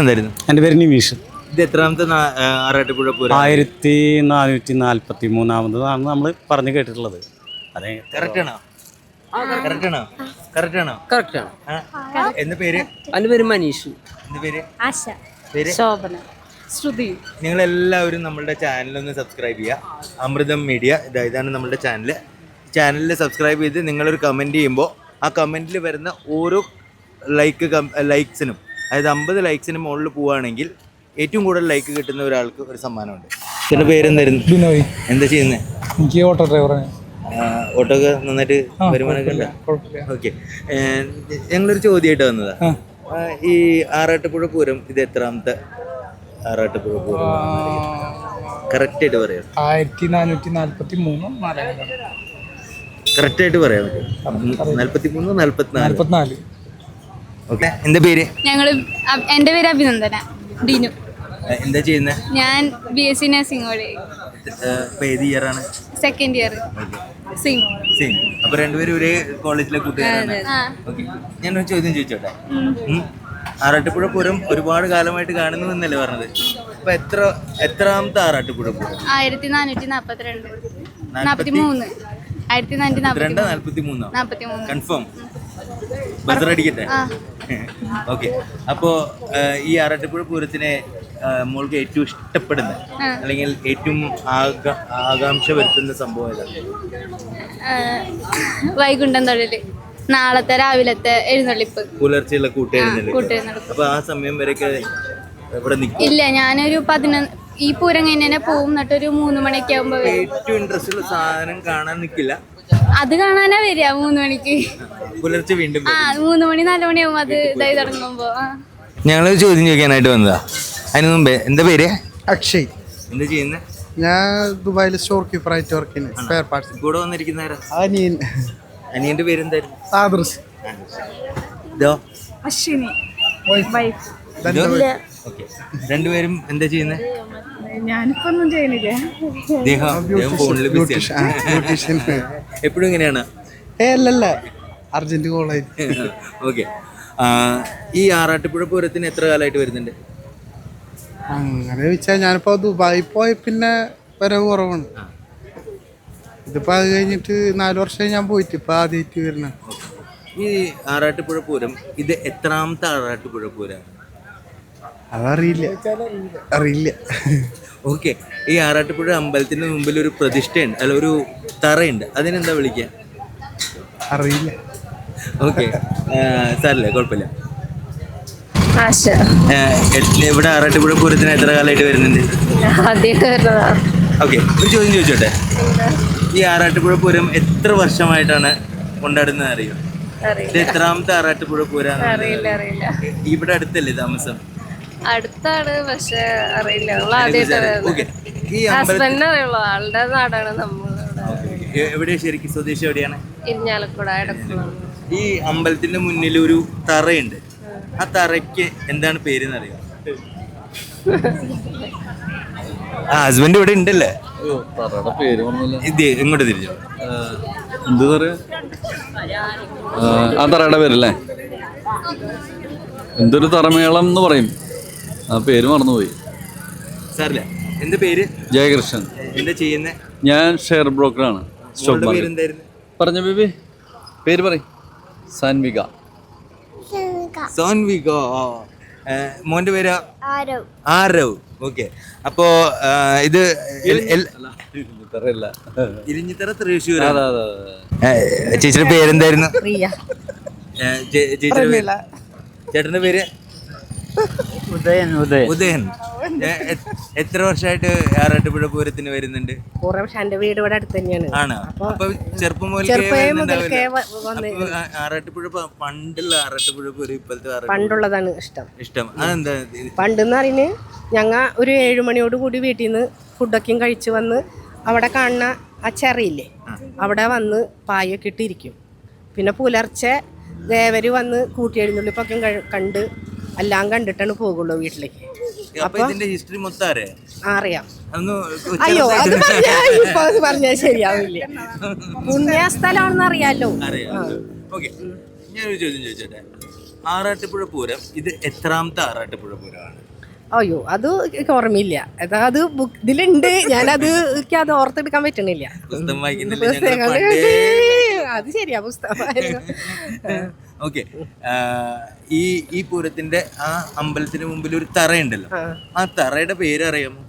പേരെന്തായിരുന്നു? എന്റെ പേര് നിമീഷ്. ഇത് എത്രാമത്തെ ആറാട്ടുപുഴ പൂരം? ആയിരത്തി നാനൂറ്റി നാൽപ്പത്തി മൂന്നാമതാണ് നമ്മൾ പറഞ്ഞു കേട്ടിട്ടുള്ളത്. അതെ. കറക്റ്റ് ആണോ കറക്റ്റ് ആണോ കറക്റ്റ് ആണോ പേര്? എന്റെ പേര് മനീഷ്. പേര്? ആശ. പേര്? ശോഭന. ശ്രുതി. നിങ്ങളെല്ലാവരും നമ്മളുടെ ഒന്ന് സബ്സ്ക്രൈബ് ചെയ്യുക. അമൃതം മീഡിയ ഇതാണ് നമ്മളുടെ ചാനൽ ചാനലിൽ സബ്സ്ക്രൈബ് ചെയ്ത് നിങ്ങളൊരു കമന്റ് ചെയ്യുമ്പോൾ ആ കമന്റിൽ വരുന്ന ഓരോ ലൈക്ക് ലൈക്സിനും അതായത് അമ്പത് ലൈക്സിന് മുകളിൽ പോവുകയാണെങ്കിൽ ഏറ്റവും കൂടുതൽ ലൈക്ക് കിട്ടുന്ന ഒരാൾക്ക് ഒരു സമ്മാനമുണ്ട്. ചേട്ടന്റെ പേരെന്തായിരുന്നു? ബിനോയ്. എന്താ ചെയ്യുന്നത് എനിക്ക് ഓട്ടോ ഡ്രൈവറാണ് ഓട്ടോ ഒക്കെ നന്നായിട്ട് വരുമാനമൊക്കെ ഉണ്ടോ? ഓക്കെ ഞങ്ങളൊരു ചോദ്യമായിട്ട് വന്നതാ. ഈ ആറാട്ടുപുഴ പൂരം ഇത് എത്രാമത്തെ ആറാട്ടുപുഴ പൂരം? കറക്റ്റ് ആയിട്ട് പറയാം. ആയിരത്തി നാനൂറ്റി നാല്പത്തി മൂന്ന് നാലായിരം. കറക്റ്റ് ആയിട്ട് പറയാൻ പറ്റും നാല്പത്തി മൂന്ന് നാല്പത്തിനാല്. നാല്പത്തിനാല്. ഓക്കെ. എന്താ പേര്? ഞങ്ങൾ എന്റെ പേര് അഭിനന്ദന. ഡിനു എന്താ ചെയ്യുന്നത് ഞാൻ ബി എസ് സി നഴ്സിംഗ് ഏത് ഇയർ ആണ്? സെക്കൻഡ് ഇയർ സിംഗ് സിംഗ് അപ്പൊ രണ്ടുപേരും ഒരേ കോളേജിലെ കൂട്ടുകാരാണ്. ഓക്കെ ഞാനൊരു ചോദ്യം ചോദിച്ചോട്ടെ. ആറാട്ടുപുഴ പൂരം ഒരുപാട് കാലമായിട്ട് കാണുന്നു എന്നല്ലേ പറഞ്ഞത്? അപ്പൊ എത്ര എത്രാമത്തെ ആറാട്ടുപുഴ പൂരം? ആയിരത്തി നാനൂറ്റി നാപ്പത്തിരണ്ട് നാപ്പത്തിമൂന്ന്. ആയിരത്തി നാനൂറ്റി നാപ്പത്തിരണ്ട് നാല്പത്തി മൂന്നോ നാപ്പത്തി മൂന്ന് കൺഫേം ബസർ അടിക്കട്ടെ? ഓക്കെ. അപ്പോ ഈ ആറാട്ടുപുഴ പൂരത്തിനെ മോൾക്ക് ഏറ്റവും ഇഷ്ടപ്പെടുന്ന അല്ലെങ്കിൽ ഏറ്റവും ആക- ആകാംക്ഷ വരുത്തുന്ന സംഭവം ഏതാണ്? വൈകുണ്ഠം തൊഴിൽ. നാളത്തെ രാവിലത്തെ എഴുന്നള്ളിപ്പ്. പുലർച്ചെയുള്ള കൂട്ടെഴുന്നള്ളിപ്പ്. അപ്പൊ ആ സമയം വരെയൊക്കെ ഇവിടെ നിൽക്കും? ഇല്ല ഞാനൊരു പതിനൊന്ന് ഈ പൂരം കഴിഞ്ഞ് പോകും പോവും. എന്നിട്ട് ഒരു മൂന്ന് മണിയൊക്കെ ആകുമ്പോ ഏറ്റവും ഇൻട്രസ്റ്റ് ഉള്ള സാധനം കാണാൻ നിൽക്കില്ല അത് കാണാനാ വരിക മൂന്ന് മണിക്ക്. പുലർച്ചെ വീണ്ടും ആ മൂന്ന് മണി നാല് മണിയാവും അത് ഇതായി തുടങ്ങുമ്പോ ആ. ഞങ്ങളൊരു ചോദ്യം ചോദിക്കാനായിട്ട് വന്നതാ. അതിന് മുമ്പേ എന്താ പേര്? അക്ഷയ്. എന്താ ചെയ്യുന്നത് ഞാൻ ദുബായിൽ സ്റ്റോർ കീപ്പർ ആയിട്ട് വർക്ക് ചെയ്യുന്നത് സ്പെയർ പാർട്സ് കൂടെ വന്നിരിക്കുന്നവരാ അനിയൻ. അനിയന്റെ പേരെന്തായിരുന്നു? ആദർശ്. ഇതോ? അശ്വിനി. ഇതോ ഓക്കെ രണ്ടുപേരും എന്താ ചെയ്യുന്നത് ഞാനിപ്പോ ഒന്നും ചെയ്യുന്നില്ല. ദേഹം ദേഹം ഫോണിൽ എപ്പോഴും ഇങ്ങനെയാണ്? ഏ അല്ലല്ല. Urgent college. ഓക്കെ ഈ ആറാട്ടുപുഴ പൂരത്തിന് എത്ര കാലമായിട്ട് വരുന്നുണ്ട്? അങ്ങനെ വെച്ചാൽ ഞാനിപ്പോ ദുബായി പോയി പിന്നെ വരവ് കുറവാണ്. ഇതിപ്പോ അത് കഴിഞ്ഞിട്ട് നാല് വർഷം ഞാൻ പോയിട്ട് ഇപ്പൊ ആദ്യമായിട്ട് വരുന്ന. ഈ ആറാട്ടുപുഴ പൂരം ഇത് എത്രാമത്തെ ആറാട്ടുപുഴ പൂരമാണ്? അതറിയില്ല. അറിയില്ല. ഓക്കെ. ഈ ആറാട്ടുപുഴ അമ്പലത്തിന് മുമ്പിൽ ഒരു പ്രതിഷ്ഠയുണ്ട്. അല്ല ഒരു തറയുണ്ട്. അതിനെന്താ വിളിക്കുക അറിയില്ല. ഓക്കെ. സാറല്ലേ കുഴപ്പമില്ല. ആശ. ആ, എ- ഇവിടെ ആറാട്ടുപുഴ പൂരത്തിന് എത്ര കാലമായിട്ട് വരുന്നുണ്ട്? ഓക്കെ ഒരു ചോദ്യം ചോദിച്ചോട്ടെ? ഈ ആറാട്ടുപുഴ പൂരം എത്ര വർഷമായിട്ടാണ് കൊണ്ടാടുന്നത് അറിയോ? ഇത് എത്രാമത്തെ ആറാട്ടുപുഴ പൂരാണ് അറിയില്ല അറിയില്ല. ഇവിടെ അടുത്തല്ലേ താമസം? അടുത്താണ് പക്ഷെ അറിയില്ല. നമ്മൾ ആദ്യമായിട്ട് ഹസ്ബൻഡിനെ അറിയുള്ളൂ. ആളുടെ നാടാണ് നമ്മൾ എവിടെയാ ശരിക്കും? സ്വദേശം എവിടെയാണ്? ഇരിഞ്ഞാലക്കുട ഈ അമ്പലത്തിന്റെ മുന്നിൽ ഒരു തറയുണ്ട്. ആ തറയ്ക്ക് എന്താണ് പേര് അറിയാം? ആ ഹസ്ബൻഡ് ഇവിടെ ഉണ്ടല്ലേ? തറയുടെ പേര് ഇത് എങ്ങോട്ട് തിരിച്ചു എന്ത് പറയാ ആ തറയുടെ പേരല്ലേ? എന്തൊരു തറമേളം എന്ന് പറയും. ആ പേര് മറന്നുപോയി. സാറില്ല എന്ത് പേര്? ജയകൃഷ്ണൻ. എന്താ ചെയ്യുന്നത് ഞാൻ ഷെയർ ബ്രോക്കറാണ്. സ്റ്റോക്ക് പേര് മാർക്കറ്റ്. എന്തായിരുന്നു പറഞ്ഞ ബേബി. പേര് പറയും. സാൻവിക. സോൻവിക. മോന്റെ പേര്? ആരവ്. ഓക്കെ. അപ്പോ ഇത് ഇരിഞ്ഞിത്തറ തൃശ്ശൂർ അതെ അതെ അതെ ചേച്ചിയുടെ പേരെന്തായിരുന്നു? ചേച്ചിയുടെ പേര്? ചേട്ടന്റെ പേര്? ഉദയൻ ഉദയൻ. ഉദയൻ. എ- എത്ര വർഷമായിട്ട് ആറാട്ടുപുഴ പൂരത്തിന് വരുന്നുണ്ട്? കുറെ പക്ഷെ എന്റെ വീട് ഇവിടെ അടുത്ത് തന്നെയാണ്. ആണ്? അപ്പൊ ചെറുപ്പം മുതൽക്കേ ചെറുപ്പമേ വരുന്നുണ്ടാവില്ലേ? മുതൽക്കേ വ- വന്ന് അപ്പൊ ആ- ആറാട്ടുപുഴ പ- പണ്ടുള്ള ആറാട്ടുപുഴ പൂരം ഇപ്പോഴത്തെ ആറാട്ടുപുഴ പണ്ടുള്ളതാണ് ഇഷ്ടം. ഇഷ്ടം. അതെന്താ? ഇത്? പണ്ടെന്ന് പറയുന്നത് ഞങ്ങ ഒരു ഏഴുമണിയോട് കൂടി വീട്ടിൽ നിന്ന് ഫുഡൊക്കെയും കഴിച്ച് വന്ന് അവിടെ കാണുന്ന ആ ചെറിയില്ലേ അവിടെ വന്ന് പായൊക്കെ ഇട്ടിരിക്കും. പിന്നെ പുലർച്ചെ ദേവര് വന്ന് കൂട്ടിയെഴുന്നള്ളിപ്പൊക്കെ കണ്ട് എല്ലാം കണ്ടിട്ടാണ് പോകുള്ളൂ വീട്ടിലേക്ക്. അപ്പൊ ഇതിന്റെ ഹിസ്റ്ററി മൊത്തം അറിയാം? അയ്യോ അത് പറഞ്ഞാ ഇപ്പൊ അത് പറഞ്ഞാൽ ശരിയാവില്ല. പുണ്യസ്ഥലമാണെന്ന് അറിയാലോ. അറിയാം. ഓക്കെ. ഞാനൊരു ചോദ്യം ചോദിച്ചോട്ടെ? ആറാട്ടുപുഴ പൂരം ഇത് എത്രാമത്തെ ആറാട്ടുപുഴ പൂരമാണ്? അയ്യോ അത് എനിക്ക് ഓർമ്മയില്ല. അത് അത് ബുക്ക് ഇതിലുണ്ട്. ഞാനത് അത് ഓർത്തെടുക്കാൻ പറ്റണില്ല. പുസ്തകം വായിക്കുന്നില്ല. അത് ശരിയാ പുസ്തകം ഓക്കെ. ഈ ഈ പൂരത്തിന്റെ ആ അമ്പലത്തിന് മുമ്പിൽ ഒരു തറയുണ്ടല്ലോ. ആ. ആ തറയുടെ പേര് അറിയാമോ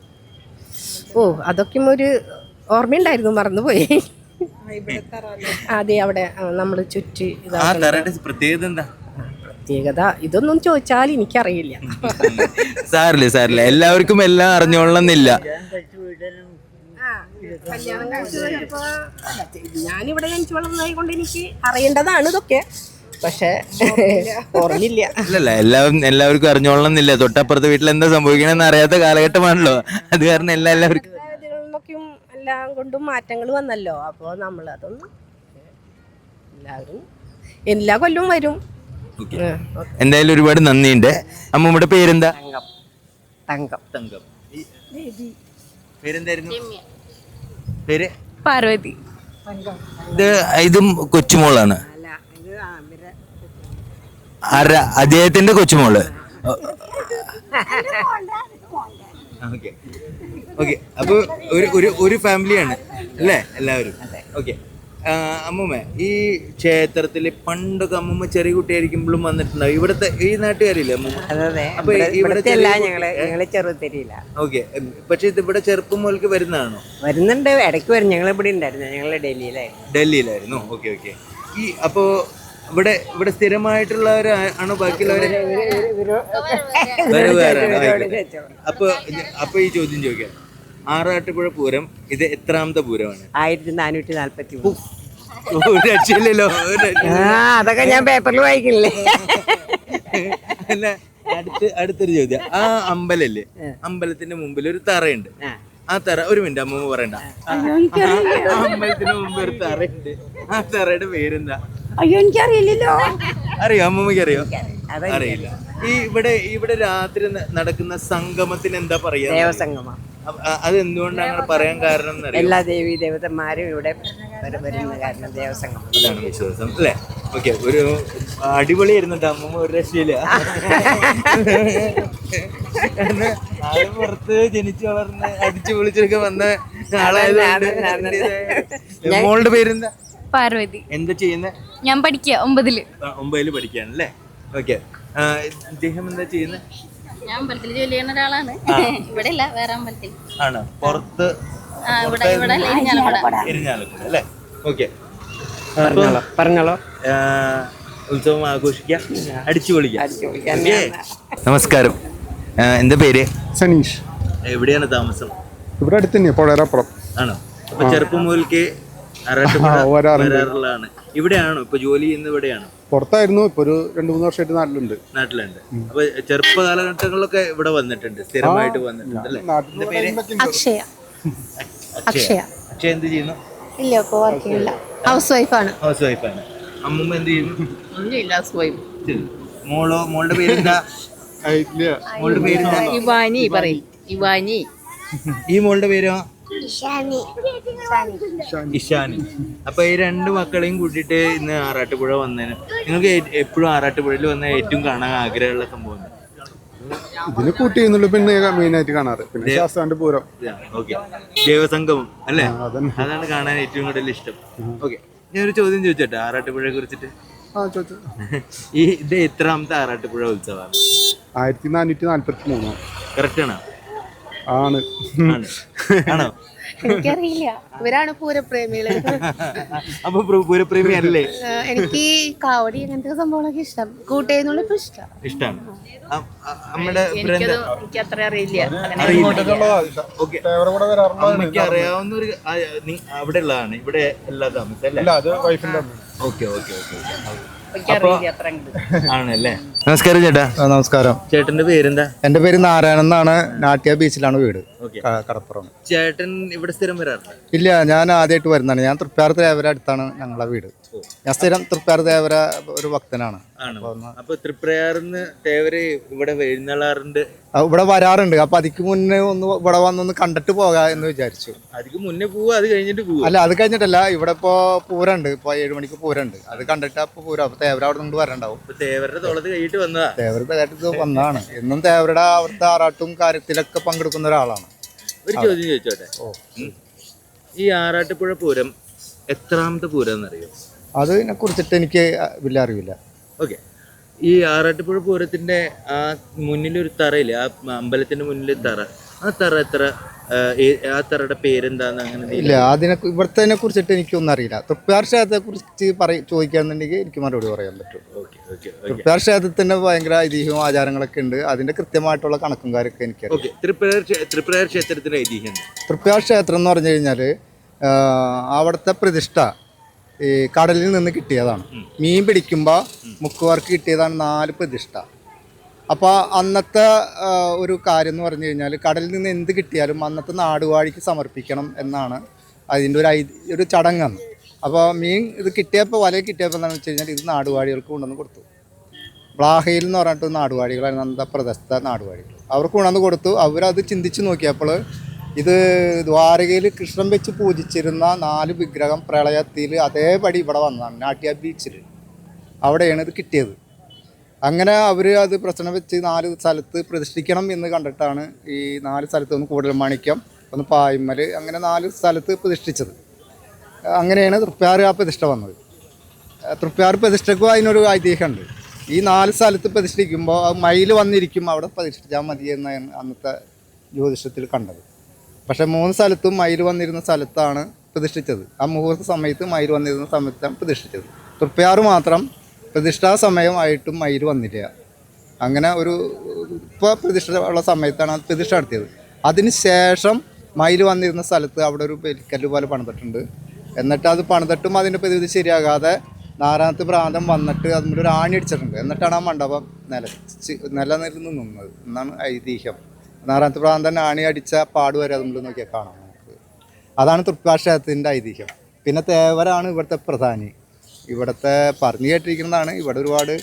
ഓ അതൊക്കെ ഒരു ഓർമ്മയുണ്ടായിരുന്നു മറന്നുപോയി. അതെ അവിടെ നമ്മൾ ചുറ്റി ആ തറയുടെ പ്രത്യേകത എന്താ? പ്രത്യേകത ഇതൊന്നും ചോദിച്ചാൽ എനിക്കറിയില്ല. സാറില്ല സാറില്ല എല്ലാവർക്കും എല്ലാം അറിഞ്ഞോളണമെന്നില്ല ഞാനിവിടെ ജനിച്ചു വളർന്നതായി കൊണ്ട് എനിക്ക് അറിയേണ്ടതാണ് ഇതൊക്കെ. പക്ഷേ ഓർമ്മയില്ല അല്ലല്ല എല്ലാവരും എല്ലാവർക്കും അറിഞ്ഞോളണമെന്നില്ല. തൊട്ടപ്പുറത്തെ വീട്ടിൽ എന്താ സംഭവിക്കണമെന്ന് അറിയാത്ത കാലഘട്ടമാണല്ലോ. അത് കാരണം എല്ലാ എല്ലാവർക്കും എല്ലാം കൊണ്ടും മാറ്റങ്ങൾ വന്നല്ലോ. അപ്പോൾ നമ്മൾ അതൊന്നും എല്ലാവരും എല്ലാ കൊല്ലവും വരും. എന്തായാലും ഒരുപാട് നന്ദിയുണ്ട്. അമ്മൂമ്മയുടെ പേരെന്താ? തങ്കം. തങ്കം. പേരെന്തായിരുന്നു? പേര്? പാർവതി. ഇത് ഇതും കൊച്ചുമോളാണ്. അര അദ്ദേഹത്തിന്റെ കൊച്ചുമോൾ. ഓക്കെ. ഓക്കെ. അപ്പൊ ഒരു ഒരു ഒരു ഫാമിലിയാണ്. അല്ലേ? എല്ലാവരും. ഓക്കെ. അമ്മൂമ്മ ഈ ക്ഷേത്രത്തിൽ പണ്ടൊക്കെ അമ്മൂമ്മ ചെറിയ കുട്ടിയായിരിക്കുമ്പോഴും വന്നിട്ടുണ്ടാവും. ഇവിടുത്തെ ഈ നാട്ടുകാരില്ലേ അമ്മൂമ്മ? അപ്പൊ ഇവിടെ ഇവിടുത്തെ ഞങ്ങൾ ചെറുതരിയില്ല ഓക്കെ. പക്ഷെ ഇത് ഇവിടെ ചെറുപ്പം മുതൽക്ക് വരുന്നതാണോ? വരുന്നുണ്ട്. ഇടയ്ക്ക് വരും. ഞങ്ങൾ ഇവിടെ ഉണ്ടായിരുന്നു. ഞങ്ങൾ ഡൽഹിയിലായിരുന്നു. ഡൽഹിയിലായിരുന്നു. Okay okay. ഈ അപ്പോ ഇവിടെ ഇവിടെ ബാക്കിയുള്ളവര്? വേറെ വേറെ ആണോ? ആയിക്കോട്ടെ. അപ്പൊ അപ്പൊ ഈ ചോദ്യം ചോദിക്കാം. ആറാട്ടുപുഴ പൂരം ഇത് എത്രാമത്തെ പൂരമാണ്? ആയിരത്തി നാനൂറ്റി നാല്പത്തി ഒരു രക്ഷയില്ലല്ലോ ആ അതൊക്കെ ഞാൻ പേപ്പറിൽ വായിക്കില്ലേ? അല്ല അടുത്ത് അടുത്തൊരു ചോദ്യം. ആ അമ്പലല്ലേ? അമ്പലത്തിന്റെ മുമ്പിൽ ഒരു തറയുണ്ട്. ആ. തറ ഒരു മിനിറ്റ് അമ്മ പറയണ്ട. അമ്പലത്തിന്റെ അമ്പലത്തിന് മുമ്പ് ഒരു തറയുണ്ട്. ആ തറയുടെ പേരെന്താ? അയ്യോ എനിക്കറിയില്ലല്ലോ. അറിയോ അമ്മമ്മക്ക് അറിയോ അറിയില്ല. ഈ ഇവിടെ ഇവിടെ രാത്രി നടക്കുന്ന സംഗമത്തിന് എന്താ പറയാ? ദേവസംഗമം. അത് എന്തുകൊണ്ടാണ് അങ്ങനെ പറയാൻ കാരണം എന്നറിയോ? എല്ലാ ദേവി ദേവതന്മാരും ഇവിടെ വര- വരുന്ന കാരണം ദേവസ്വം അതാണ് വിശ്വാസം അല്ലേ? ഓക്കെ ഒരു അടിപൊളിയായിരുന്നു കേട്ടോ അമ്മ ഒരു രക്ഷയില്ല. ആൾ പുറത്ത് ജനിച്ചു വളർന്ന് അടിച്ചു പൊളിച്ചൊക്കെ വന്ന ആളായതുകൊണ്ട് മോളുടെ പേരെന്താ? പാർവതി. എന്താ ചെയ്യുന്നത് ഞാൻ പഠിക്കുക ഒമ്പതിൽ. ഒമ്പതിൽ പഠിക്കാണല്ലേ ഓക്കെ. ഇദ്ദേഹം എന്താ ചെയ്യുന്നത് ഞാൻ അമ്പലത്തിൽ ജോലി ചെയ്യുന്ന ഒരാളാണ്. ഇവിടെ ഇല്ല വേറെ അമ്പലത്തിൽ. ആണ്? പുറത്ത് ഇവിടെ ഇവിടെ അല്ലേ ഓക്കെ. പറഞ്ഞോളോ പറഞ്ഞോളോ. ഉത്സവം ആഘോഷിക്കാം അടിച്ചു പൊളിക്കാം. പൊളിക്കാം. നമസ്കാരം. എന്താ പേര്? സനീഷ്. എവിടെയാണ് താമസം? ഇവിടെ അടുത്ത് തന്നെയാണ് പുഴയറപ്പുറം ആണോ? അപ്പൊ ചെറുപ്പം മുതൽക്ക്. വരാറുള്ളതാണ്. ഇവിടെയാണോ? ഇപ്പൊ ജോലി ചെയ്യുന്ന ഇവിടെയാണോ? പുറത്തായിരുന്നു. ഇപ്പൊ ഒരു രണ്ടു മൂന്ന് വർഷമായിട്ട് നാട്ടിലുണ്ട്. നാട്ടിലുണ്ട്. അപ്പൊ ചെറുപ്പ കാലഘട്ടങ്ങളിലൊക്കെ ഇവിടെ വന്നിട്ടുണ്ട്. സ്ഥിരമായിട്ട് വന്നിട്ടുണ്ട് അല്ലേ? എന്താ പേര്? അക്ഷയ. അക്ഷയ. അക്ഷയ. എന്ത് ചെയ്യുന്നു? ഇല്ല ഇപ്പൊ വർക്ക് ചെയ്യില്ല. ഹൗസ് വൈഫാണ് ഹൗസ് വൈഫാണ് അമ്മൂമ്മ എന്ത് ചെയ്യുന്നു? ഹൗസ് വൈഫ് മോളോ മോളുടെ പേരെന്താ? മോളുടെ പേരെന്താ? ഇവാനി പറയും. ഇവാനി. ഈ മോളുടെ പേരോ? ഇഷാനി. അപ്പൊ ഈ രണ്ട് മക്കളെയും കൂട്ടിയിട്ട് ഇന്ന് ആറാട്ടുപുഴ വന്നതിന് നിങ്ങൾക്ക് എപ്പോഴും ആറാട്ടുപുഴയിൽ വന്ന ഏറ്റവും കാണാൻ ആഗ്രഹമുള്ള സംഭവം ഇതിനെ കൂട്ടി പിന്നെ മെയിൻ ആയിട്ട് കാണാറ്. പിന്നെ ശാസ്താന്റെ പൂരം. ഓക്കെ. ദേവസംഗമം അല്ലേ? അതാണ് കാണാൻ ഏറ്റവും കൂടുതൽ ഇഷ്ടം. ഓക്കെ. ഞാൻ ഒരു ചോദ്യം ചോദിച്ചോട്ടെ ആറാട്ടുപുഴയെ കുറിച്ചിട്ട്? ആ ചോദിച്ചു. ഈ ഇത് എത്രാമത്തെ ആറാട്ടുപുഴ ഉത്സവമാണ്? ആയിരത്തി നാനൂറ്റി നാല്പത്തി മൂന്ന് കറക്റ്റ് ആണോ. ആണ്. ആണ്. എനിക്കറിയില്ല. ഇവരാണ് പൂരപ്രേമികൾ. അപ്പൊ പ്ര- പൂരപ്രേമി അല്ലേ? എനിക്ക് കാവടി അങ്ങനത്തെ സംഭവങ്ങളൊക്കെ ഇഷ്ടം. കൂട്ടേന്നുള്ള ഇപ്പൊ ഇഷ്ടം ഇഷ്ടമാണ് നമ്മുടെ ബ്രന്ദ എനിക്ക് അത്ര അറിയില്ല. ഓക്കെ. അമ്മയ്ക്ക് അറിയാവുന്ന ഒരു ആ, നി- അവിടെ ഉള്ളതാണ് ഇവിടെ എല്ലാ താമസം അല്ലേ? അത് വൈഫിന്റെ ഓക്കെ ഓക്കെ ഓക്കെ. ആണല്ലേ? നമസ്കാരം ചേട്ടാ. നമസ്കാരം. ചേട്ടന്റെ പേരെന്താ? എന്റെ പേര് നാരായണൻ എന്നാണ് നാട്യ ബീച്ചിലാണ് വീട്. കടപ്പുറം. ചേട്ടൻ ഇവിടെ സ്ഥിരം വരാറില്ല? ഇല്ല ഞാൻ ആദ്യമായിട്ട് വരുന്നതാണ്. ഞാൻ തൃപ്പാർ തേവര അടുത്താണ് ഞങ്ങളെ വീട്. ഞാൻ സ്ഥിരം തൃപ്പാർ ദേവര ഒരു ഭക്തനാണ്. അപ്പൊ തൃപ്രയാറിന്ന് തേവര് ഇവിടെ എഴുന്നള്ളാറുണ്ട് ഇവിടെ വരാറുണ്ട്. അപ്പൊ അതിക്ക് മുന്നേ ഒന്ന് ഇവിടെ വന്നൊന്ന് കണ്ടിട്ട് പോകാം എന്ന് വിചാരിച്ചു. അതിക്ക് മുന്നേ പോവാ അത് കഴിഞ്ഞിട്ട് പോവാ. അല്ല അത് കഴിഞ്ഞിട്ടല്ല. ഇവിടെ ഇപ്പോ പൂരണ്ട്. ഇപ്പൊ ഏഴു മണിക്ക് പൂരണ്ട്. അത് കണ്ടിട്ട് അപ്പൊ പൂരം. അപ്പൊ തേവര അവിടെ നിന്ന് വരണ്ടാവും. തേവരുടെ തോളത്ത് കഴിഞ്ഞിട്ട് വന്നതാ. തേവരുടെ കാര്യത്തിൽ വന്നതാണ്. എന്നും തേവരുടെ അവിടുത്തെ ആറാട്ടും കാര്യത്തിലൊക്കെ പങ്കെടുക്കുന്ന ഒരാളാണ്. ഒരു ചോദ്യം ചോദിച്ചോട്ടെ. ഈ ആറാട്ടുപുഴ പൂരം എത്രാമത്തെ പൂരം എന്നറിയോ അതിനെ കുറിച്ചിട്ട് എനിക്ക് വലിയ അറിവില്ല. ഓക്കെ. ഈ ആറാട്ടുപുഴ പൂരത്തിന്റെ ആ മുന്നിലൊരു തറയില്ലേ? ആ അമ്പലത്തിന്റെ മുന്നിൽ തറ. ആ തറ എത്ര ആ, തറയുടെ പേരെന്താന്ന് അങ്ങനെ ഇല്ല അതിനെ ഇവിടുത്തെ കുറിച്ചിട്ട് എനിക്കൊന്നും അറിയില്ല. തൃപ്പാർ ക്ഷേത്രത്തെ കുറിച്ച് പറ ചോദിക്കാന്നുണ്ടെങ്കിൽ എനിക്ക് മറുപടി പറയാൻ പറ്റും തൃപ്പാർ ക്ഷേത്രത്തിന്റെ ഭയങ്കര ഐതിഹ്യവും ആചാരങ്ങളൊക്കെ ഉണ്ട്. അതിന്റെ കൃത്യമായിട്ടുള്ള കണക്കും കാര്യമൊക്കെ എനിക്ക് ത്രിപുര ക്ഷേത്രത്തിന്റെ ഐതിഹ്യം തൃപ്പാർ ക്ഷേത്രം എന്ന് പറഞ്ഞു കഴിഞ്ഞാൽ അവിടുത്തെ പ്രതിഷ്ഠ ഈ കടലിൽ നിന്ന് കിട്ടിയതാണ്. മീൻ പിടിക്കുമ്പോൾ മുക്കുവർക്ക് കിട്ടിയതാണ് നാല് പ്രതിഷ്ഠ. അപ്പോൾ അന്നത്തെ ഒരു കാര്യം എന്ന് പറഞ്ഞു കഴിഞ്ഞാൽ കടലിൽ നിന്ന് എന്ത് കിട്ടിയാലും അന്നത്തെ നാടുവാഴിക്ക് സമർപ്പിക്കണം എന്നാണ് അതിന്റെ ഒരു ഐതി ഒരു ചടങ്ങാണ് അപ്പോൾ മീൻ ഇത് കിട്ടിയപ്പോൾ വല കിട്ടിയപ്പോൾ എന്താണെന്ന് വെച്ച് കഴിഞ്ഞാൽ ഇത് നാടുവാഴികൾക്ക് കൊണ്ടുവന്ന് കൊടുത്തു. ബ്ലാഹയിൽ എന്ന് പറഞ്ഞിട്ട് നാടുവാഴികളാണ് അന്നത്തെ പ്രദേശത്തെ നാടുവാഴികൾ. അവർക്ക് കൊണ്ടുവന്ന് കൊടുത്തു. അവരത് ചിന്തിച്ച് നോക്കിയപ്പോൾ ഇത് ദ്വാരകയിൽ കൃഷ്ണൻ വെച്ച് പൂജിച്ചിരുന്ന നാല് വിഗ്രഹം പ്രളയത്തിൽ അതേപടി ഇവിടെ വന്നതാണ് നാട്യ ബീച്ചിൽ. അവിടെയാണ് ഇത് കിട്ടിയത്. അങ്ങനെ അവർ അത് പ്രശ്നം വെച്ച് നാല് സ്ഥലത്ത് പ്രതിഷ്ഠിക്കണം എന്ന് കണ്ടിട്ടാണ് ഈ നാല് സ്ഥലത്ത് ഒന്ന് കൂടുതൽ മാണിക്യം ഒന്ന് പായ്മൽ അങ്ങനെ നാല് സ്ഥലത്ത് പ്രതിഷ്ഠിച്ചത്. അങ്ങനെയാണ് തൃപ്യാർ ആ പ്രതിഷ്ഠ വന്നത്. തൃപ്യാർ പ്രതിഷ്ഠയ്ക്കും അതിനൊരു ഐതിഹ്യമുണ്ട്. ഈ നാല് സ്ഥലത്ത് പ്രതിഷ്ഠിക്കുമ്പോൾ മയിൽ വന്നിരിക്കും അവിടെ പ്രതിഷ്ഠിച്ചാൽ മതി എന്നാണ് അന്നത്തെ ജ്യോതിഷത്തിൽ കണ്ടത്. പക്ഷേ മൂന്ന് സ്ഥലത്തും മയിൽ വന്നിരുന്ന സ്ഥലത്താണ് പ്രതിഷ്ഠിച്ചത്. ആ മുഹൂർത്ത സമയത്ത് മയിൽ വന്നിരുന്ന സമയത്താണ് പ്രതിഷ്ഠിച്ചത്. തൃപ്പയാറ് മാത്രം പ്രതിഷ്ഠാ സമയമായിട്ടും മയിൽ വന്നില്ല. അങ്ങനെ ഒരു ഇപ്പോൾ പ്രതിഷ്ഠ ഉള്ള സമയത്താണ് പ്രതിഷ്ഠ നടത്തിയത്. അതിന് ശേഷം മയിൽ വന്നിരുന്ന സ്ഥലത്ത് അവിടെ ഒരു ബലിക്കല്ല് പോലെ പണിതിട്ടുണ്ട്. എന്നിട്ട് അത് പണിതിട്ടും അതിന്റെ പ്രതിവിധി ശരിയാകാതെ നാലാമത്തെ പ്രാന്തം വന്നിട്ട് അതിന്റെ ഒരു ആണി അടിച്ചിട്ടുണ്ട്. എന്നിട്ടാണ് ആ മണ്ഡപം നിലച്ച് നിലനിന്ന് നിന്നത്. എന്നാണ് ഐതിഹ്യം. നാരായണത്ത് പ്രാന്തൻ ആണി അടിച്ച പാട് വരെ നമ്മൾ നോക്കിയാൽ കാണാം നമുക്ക്. അതാണ് തൃപ്പാക്ഷേത്രത്തിന്റെ ഐതിഹ്യം. പിന്നെ തേവരാണ് ഇവിടുത്തെ പ്രധാനി. ഇവിടുത്തെ പറഞ്ഞു കേട്ടിരിക്കുന്നതാണ് ഇവിടെ ഒരുപാട്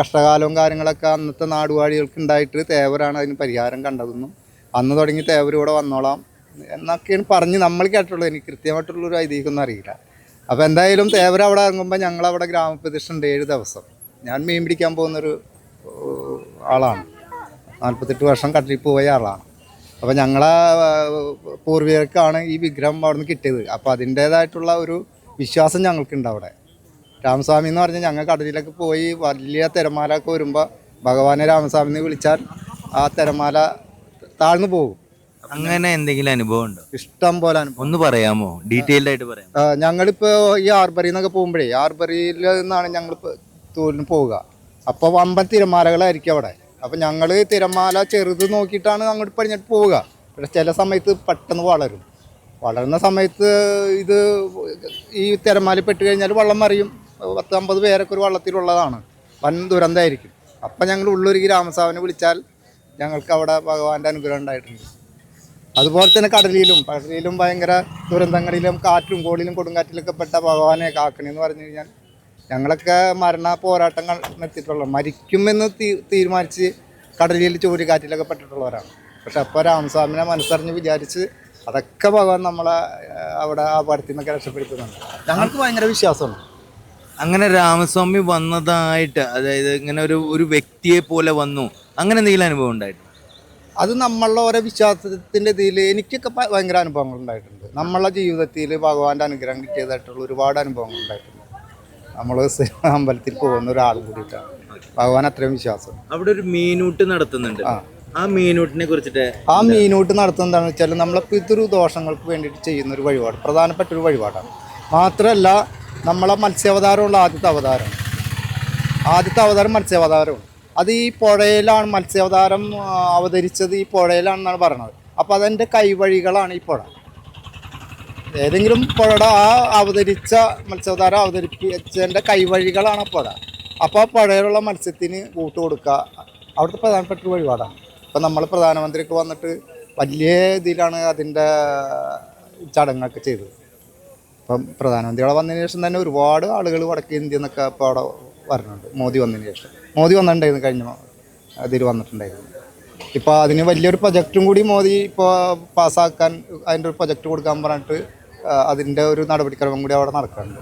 കഷ്ടകാലവും കാര്യങ്ങളൊക്കെ അന്നത്തെ നാടുവാഴികൾക്ക് ഉണ്ടായിട്ട് തേവരാണ് അതിന് പരിഹാരം കണ്ടതെന്നും അന്ന് തുടങ്ങി തേവർ ഇവിടെ വന്നോളാം എന്നൊക്കെയാണ് പറഞ്ഞ് നമ്മൾ കേട്ടിട്ടുള്ളത്. എനിക്ക് കൃത്യമായിട്ടുള്ളൊരു ഐതിഹ്യമൊന്നും അറിയില്ല. അപ്പോൾ എന്തായാലും തേവര അവിടെ ഇറങ്ങുമ്പോൾ ഞങ്ങളവിടെ ഗ്രാമപ്രതിഷ്ഠ ഉണ്ട് ഏഴ് ദിവസം. ഞാൻ മീൻ പിടിക്കാൻ പോകുന്നൊരു ആളാണ്. നാൽപ്പത്തെട്ട് വർഷം കടലിൽ പോയ ആളാണ്. അപ്പോൾ ഞങ്ങളെ പൂർവികർക്കാണ് ഈ വിഗ്രഹം അവിടെ നിന്ന് കിട്ടിയത്. അപ്പോൾ അതിന്റേതായിട്ടുള്ള ഒരു വിശ്വാസം ഞങ്ങൾക്കുണ്ട് അവിടെ. രാമസ്വാമി എന്ന് പറഞ്ഞാൽ ഞങ്ങൾ കടലിലൊക്കെ പോയി വലിയ തിരമാല ഒക്കെ വരുമ്പോൾ ഭഗവാനെ രാമസ്വാമിനെ വിളിച്ചാൽ ആ തിരമാല താഴ്ന്നു പോകും. അങ്ങനെ എന്തെങ്കിലും അനുഭവം ഉണ്ടോ? ഇഷ്ടം പോലെ അനുഭവം. ഒന്ന് പറയാമോ? ഡീറ്റെയിൽഡ് ആയിട്ട് പറയാം ഞങ്ങളിപ്പോൾ ഈ ആർബറിയിൽ നിന്നൊക്കെ പോകുമ്പോഴേ ആർബറിയിൽ നിന്നാണ് ഞങ്ങൾ തോലിന് പോവുക. അപ്പോൾ വമ്പൻ തിരമാലകളായിരിക്കും അവിടെ. അപ്പോൾ ഞങ്ങൾ തിരമാല ചെറുത് നോക്കിയിട്ടാണ് അങ്ങോട്ട് പടിഞ്ഞിട്ട് പോവുക. പക്ഷെ ചില സമയത്ത് പെട്ടെന്ന് വളരും. വളരുന്ന സമയത്ത് ഇത് ഈ തിരമാല പെട്ട് കഴിഞ്ഞാൽ വള്ളം മറിയും. പത്ത് അമ്പത് പേരൊക്കെ ഒരു വള്ളത്തിലുള്ളതാണ്. വൻ ദുരന്തമായിരിക്കും. അപ്പം ഞങ്ങൾ ഉള്ളൊരു ഗ്രാമസാവനെ വിളിച്ചാൽ ഞങ്ങൾക്ക് അവിടെ ഭഗവാന്റെ അനുഗ്രഹം ഉണ്ടായിട്ടുണ്ട്. അതുപോലെ തന്നെ കടലിലും കടലിലും ഭയങ്കര ദുരന്തങ്ങളിലും കാറ്റും കോളിലും കൊടുങ്കാറ്റിലൊക്കെ പെട്ട ഭഗവാനെ കാക്കണെന്ന് പറഞ്ഞു കഴിഞ്ഞാൽ ഞങ്ങളൊക്കെ മരണ പോരാട്ടം നടത്തിയിട്ടുള്ള മരിക്കുമെന്ന് തീ തീരുമാനിച്ച് കടലിൽ ചൂരിക്കാറ്റിലൊക്കെ പെട്ടിട്ടുള്ളവരാണ്. പക്ഷെ അപ്പോൾ രാമസ്വാമിനെ മനസ്സറിഞ്ഞ് വിചാരിച്ച് അതൊക്കെ ഭഗവാൻ നമ്മളെ അവിടെ ആ പടത്തിൽ നിന്നൊക്കെ രക്ഷപ്പെടുത്തുന്നുണ്ട്. ഞങ്ങൾക്ക് ഭയങ്കര വിശ്വാസമാണ് അങ്ങനെ രാമസ്വാമി വന്നതായിട്ട് അതായത് ഇങ്ങനെ ഒരു ഒരു വ്യക്തിയെ പോലെ വന്നു. അങ്ങനെ എന്തെങ്കിലും അനുഭവം ഉണ്ടായിട്ടുണ്ട്? അത് നമ്മളുടെ ഓരോ വിശ്വാസത്തിന്റെ ഇതിൽ എനിക്കൊക്കെ ഭയങ്കര അനുഭവങ്ങൾ ഉണ്ടായിട്ടുണ്ട്. നമ്മളുടെ ജീവിതത്തിൽ ഭഗവാന്റെ അനുഗ്രഹം കിട്ടിയതായിട്ടുള്ള ഒരുപാട് അനുഭവങ്ങൾ ഉണ്ടായിട്ടുണ്ട്. നമ്മൾ അമ്പലത്തിൽ പോകുന്ന ഒരാൾ കൂടിയിട്ടാണ് ഭഗവാൻ അത്രയും വിശ്വാസം. അവിടെ ഒരു മീനൂട്ട് നടത്തുന്നുണ്ട്. ആ. മീനൂട്ടിനെ കുറിച്ചിട്ട് ആ മീനൂട്ട് നടത്തുന്നത് എന്താണെന്ന് വെച്ചാൽ നമ്മളെ പിതൃ ദോഷങ്ങൾക്ക് വേണ്ടിയിട്ട് ചെയ്യുന്ന ഒരു വഴിപാട് പ്രധാനപ്പെട്ട ഒരു വഴിപാടാണ്. മാത്രമല്ല നമ്മളെ മത്സ്യാവതാരമുള്ള ആദ്യത്തെ അവതാരം. ആദ്യത്തെ അവതാരം മത്സ്യാവതാരമാണ്. അത് ഈ പുഴയിലാണ് മത്സ്യാവതാരം അവതരിച്ചത് ഈ പുഴയിലാണെന്നാണ് പറയുന്നത് അപ്പോൾ അതെന്റെ കൈവഴികളാണ് ഈ പുഴ. ഏതെങ്കിലും പുഴയുടെ ആ അവതരിച്ച മത്സ്യതാരം അവതരിപ്പിച്ചതിന്റെ കൈവഴികളാണ് പുഴ. അപ്പോൾ ആ പുഴയിലുള്ള മത്സ്യത്തിന് കൂട്ട് കൊടുക്കുക. അവിടുത്തെ പ്രധാനപ്പെട്ട വഴിപാടാണ്. ഇപ്പം നമ്മൾ പ്രധാനമന്ത്രിക്ക് വന്നിട്ട് വലിയ ഇതിലാണ് അതിന്റെ ചടങ്ങൊക്കെ ചെയ്തത്. ഇപ്പം പ്രധാനമന്ത്രി അവിടെ വന്നതിന് ശേഷം തന്നെ ഒരുപാട് ആളുകൾ വടക്കേ ഇന്ത്യ എന്നൊക്കെ ഇപ്പോൾ അവിടെ വരുന്നുണ്ട് മോദി വന്നതിന് ശേഷം. മോദി വന്നിട്ടുണ്ടായിരുന്നു കഴിഞ്ഞ അതിൽ വന്നിട്ടുണ്ടായിരുന്നു. ഇപ്പോൾ അതിന് വലിയൊരു പ്രൊജക്റ്റും കൂടി മോദി ഇപ്പോൾ പാസ്സാക്കാൻ അതിന്റെ ഒരു പ്രൊജക്റ്റ് കൊടുക്കാൻ പറഞ്ഞിട്ട് അതിന്റെ ഒരു നടപടിക്രമം കൂടി അവിടെ നടക്കുന്നുണ്ട്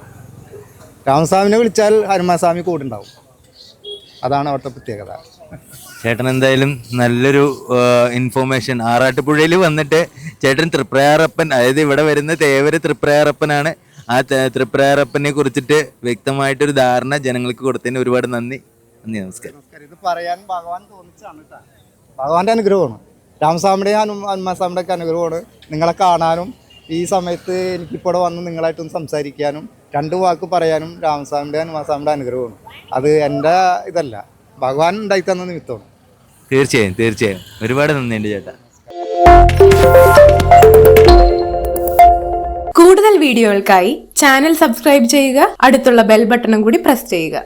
രാമസ്വാമിനെ വിളിച്ചാൽ ഹനുമാൻസ്വാമി കൂടെ ഉണ്ടാവും അതാണ് അവിടുത്തെ പ്രത്യേകത. ചേട്ടൻ എന്തായാലും നല്ലൊരു ഇൻഫോർമേഷൻ ആറാട്ടുപുഴയിൽ വന്നിട്ട് ചേട്ടൻ തൃപ്രയാറപ്പൻ അതായത് ഇവിടെ വരുന്ന തേവര് തൃപ്രയാറപ്പനാണ്. ആ തൃപ്രയാറപ്പനെ കുറിച്ചിട്ട് വ്യക്തമായിട്ടൊരു ധാരണ ജനങ്ങൾക്ക് കൊടുത്തതിന് ഒരുപാട് നന്ദി. നന്ദി നമസ്കാരം. ഇത് പറയാൻ ഭഗവാൻ തോന്നിച്ചാണ് ഭഗവാന്റെ അനുഗ്രഹമാണ്. രാമസ്വാമിയുടെ ഹനുമാൻ ഒക്കെ അനുഗ്രഹമാണ് നിങ്ങളെ കാണാനും ഈ സമയത്ത് എനിക്കിപ്പോൾ വന്ന് നിങ്ങളായിട്ടൊന്ന് സംസാരിക്കാനും രണ്ട് വാക്ക് പറയാനും രാമസ്വാമിയുടെ ഹനുമാൻസ്വാമിയുടെ അനുഗ്രഹമാണ്. അത് എന്റെ ഇതല്ല. ഭഗവാൻ ഉണ്ടായി തന്ന നിമിത്തമാണ്. തീർച്ചയായും തീർച്ചയായും. ഒരുപാട് നന്ദിയുണ്ട് ചേട്ടാ. കൂടുതൽ വീഡിയോകൾക്കായി ചാനൽ സബ്സ്ക്രൈബ് ചെയ്യുക അടുത്തുള്ള ബെൽ ബട്ടണും കൂടി പ്രസ് ചെയ്യുക.